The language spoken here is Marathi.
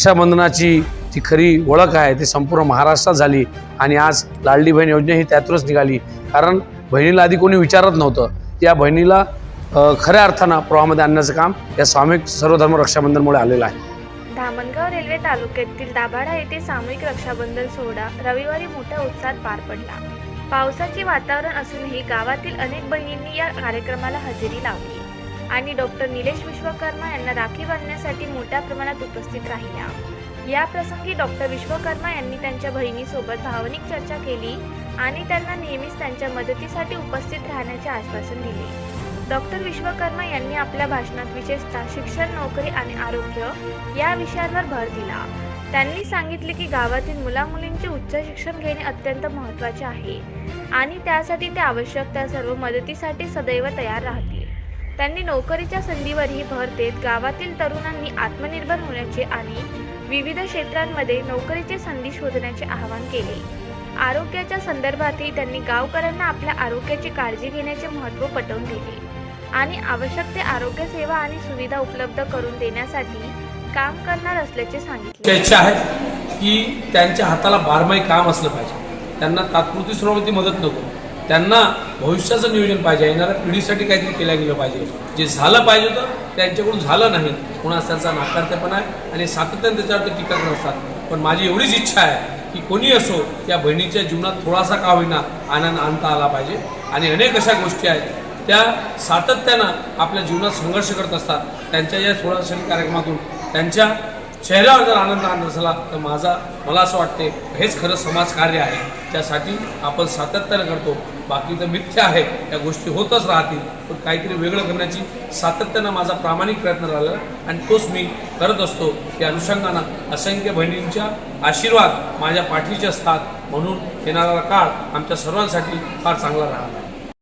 रक्षाबंधनाची जी खरी ओळख आहे ती संपूर्ण महाराष्ट्रात झाली आणि आज लाडली बहीण योजना ही त्यातूनच निघाली. कारण बहिणीला आधी कोणी विचारत नव्हतं. या बहिणीला खऱ्या अर्थानं प्रवाहामध्ये आणण्याचं काम या सामूहिक सर्वधर्म रक्षाबंधनमुळे आलेलं आहे. धामणगाव रेल्वे तालुक्यातील दाभाडा येथे सामूहिक रक्षाबंधन सोहळा रविवारी मोठ्या उत्साहात पार पडला. पावसाचे वातावरण असूनही गावातील अनेक बहिणींनी या कार्यक्रमाला हजेरी लावली. आणि डॉक्टर निलेश विश्वकर्मा यांना राखी बांधण्यासाठी मोठ्या प्रमाणात उपस्थित राहिल्या. या प्रसंगी डॉक्टर विश्वकर्मा यांनी त्यांच्या बहिणीसोबत भावनिक चर्चा केली आणि त्यांना नेहमीच त्यांच्या मदतीसाठी उपस्थित राहण्याचे आश्वासन दिले. डॉक्टर विश्वकर्मा यांनी आपल्या भाषणात विशेषतः शिक्षण नोकरी आणि आरोग्य या विषयांवर भर दिला. त्यांनी सांगितले की गावातील मुलामुलींचे उच्च शिक्षण घेणे अत्यंत महत्त्वाचे आहे आणि त्यासाठी ते आवश्यक त्या सर्व मदतीसाठी सदैव तयार राहतील. त्यांनी नोकरीच्या संधीवरही भर देत गावातील तरुणांनी आत्मनिर्भर होण्याचे आणि विविध क्षेत्रांमध्ये नोकरीची संधी शोधण्याचे आवाहन केले. आरोग्याच्या संदर्भातही त्यांनी गावकऱ्यांना आपल्या आरोग्याची काळजी घेण्याचे महत्त्व पटवून दिले आणि आवश्यक ते आरोग्य सेवा आणि सुविधा उपलब्ध करून देण्यासाठी काम करणार असल्याचे सांगितले. इच्छा आहे की त्यांच्या हाताला बारमाही काम असलं पाहिजे. त्यांना तात्पुरती स्वरूपाची मदत नको. त्यांना भविष्याचं नियोजन पाहिजे. येणाऱ्या पिढीसाठी काहीतरी केलं गेलं पाहिजे. जे झालं पाहिजे होतं त्यांच्याकडून झालं नाही. पुन्हा त्यांचा नाकारतेपणा आहे आणि सातत्याने त्याच्यावर ते टीका करत असतात. पण माझी एवढीच इच्छा आहे की कोणी असो या बहिणीच्या जीवनात थोडासा का होईना आनंद आणता आला पाहिजे. आणि अनेक अशा गोष्टी आहेत त्या सातत्यानं आपल्या जीवनात संघर्ष करत असतात. त्यांच्या या सोळा कार्यक्रमातून त्यांच्या चेहऱ्यावर जर आनंद आणत नसला तर माझा मला असं वाटते हेच खरं समाजकार्य आहे. त्यासाठी आपण सातत्यानं करतो. बाकी तर मिथ्य आहे. त्या गोष्टी होतच राहतील. पण काहीतरी वेगळं करण्याची सातत्यानं माझा प्रामाणिक प्रयत्न राहिला आणि तोच मी करत असतो या अनुषंगानं असंख्य बहिणींच्या आशीर्वाद माझ्या पाठीचे असतात. म्हणून येणारा काळ आमच्या सर्वांसाठी फार चांगला राहणार.